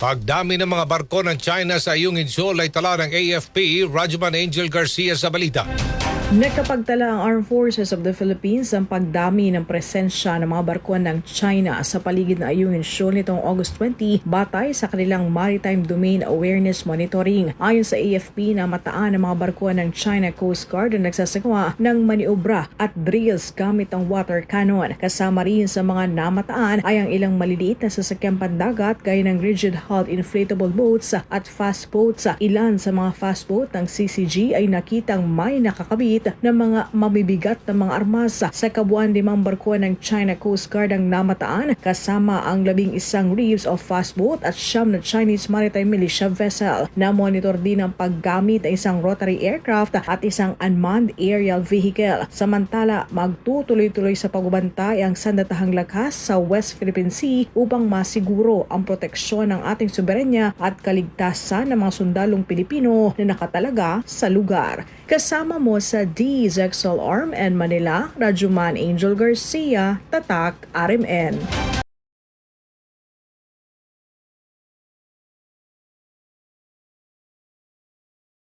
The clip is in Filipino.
Pagdami ng mga barko ng China sa Ayungin Shoal ay tala ng AFP, Rajuman Angel Garcia sa balita. Nakapagtala ang Armed Forces of the Philippines ang pagdami ng presensya ng mga barko ng China sa paligid ng Ayungin Shoal nitong August 20 batay sa kanilang Maritime Domain Awareness Monitoring. Ayon sa AFP na mataan ang mga barko ng China Coast Guard na nagsasagawa ng maniobra at drills gamit ang water cannon. Kasama rin sa mga namataan ay ang ilang maliliit na sasakyang pandagat gaya ng rigid hulled inflatable boats at fast boats. Ilan sa mga fast boat ng CCG ay nakitang may nakakabit ng mga mabibigat na mga armas sa kabuuan limang barko ng China Coast Guard ang namataan kasama ang labing isang reefs of fast boat at siyam na Chinese Maritime Militia vessel. Na-monitor din ang paggamit ng isang rotary aircraft at isang unmanned aerial vehicle. Samantala, magtutuloy-tuloy sa pagbabantay ang sandatahang lakas sa West Philippine Sea upang masiguro ang proteksyon ng ating soberanya at kaligtasan ng mga sundalong Pilipino na nakatalaga sa lugar. Kasama mo sa DZXL Arm and Manila, Rajuman Angel Garcia, Tatak, RMN.